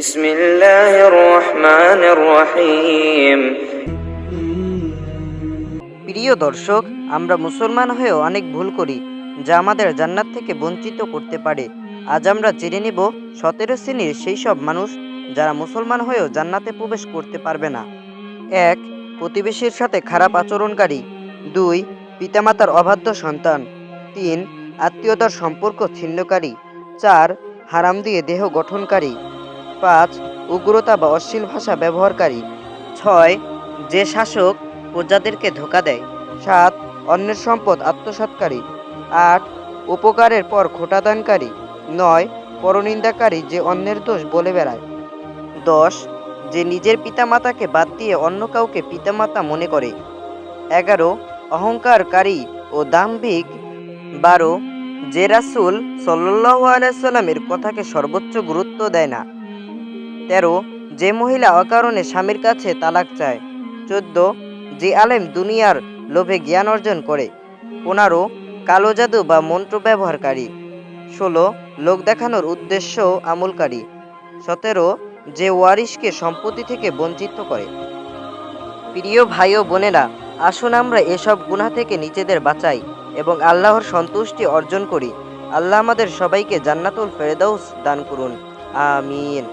بسم الله الرحمن الرحيم প্রিয় দর্শক আমরা মুসলমান হয়েও অনেক ভুল করি যা আমাদের জান্নাত থেকে বঞ্চিত করতে পারে আজ আমরা জেনে নেব সতেরো শ্রেণীর সেই সব মানুষ যারা মুসলমান হয়েও জান্নাতে প্রবেশ করতে পারবে না এক প্রতিবেশীর সাথে খারাপ আচরণকারী দুই পিতামাতার অবাধ্য সন্তান তিন আত্মীয়তার সম্পর্ক ছিন্নকারী চার হারাম দিয়ে দেহ গঠনকারী পাঁচ, উগ্রতা বা অশ্লীল ভাষা ব্যবহারকারী। ছয়, যে শাসক প্রজাদেরকে ধোকা দেয়। সাত, অন্যের সম্পদ আত্মসাৎকারী। আট, উপকারের পর খোটাদানকারী নয়, পরনিন্দাকারী যে অন্যের দোষ বলে বেড়ায়। দশ, যে নিজের পিতামাতাকে বাদ দিয়ে অন্য কাউকে পিতামাতা মনে করে। এগারো, অহংকারকারী ও দাম্ভিক। বারো, যে রাসুল সাল্লাহ আলাইসাল্লামের কথাকে সর্বোচ্চ গুরুত্ব দেয় না। তেরো, যে মহিলা অকারণে স্বামীর কাছে তালাক চায়। চোদ্দ, যে আলেম দুনিয়ার লোভে জ্ঞান অর্জন করে। পনেরো, কালো জাদু বা মন্ত্র ব্যবহারকারী। ষোলো, লোক দেখানোর উদ্দেশ্য আমলকারী। সতেরো, যে ওয়ারিশকে সম্পত্তি থেকে বঞ্চিত করে। প্রিয় ভাই ও বোনেরা, আসুন আমরা এসব গুনাহ থেকে নিজেদের বাঁচাই এবং আল্লাহর সন্তুষ্টি অর্জন করি। আল্লাহ আমাদের সবাইকে জান্নাতুল ফেরদাউস দান করুন। আমিন।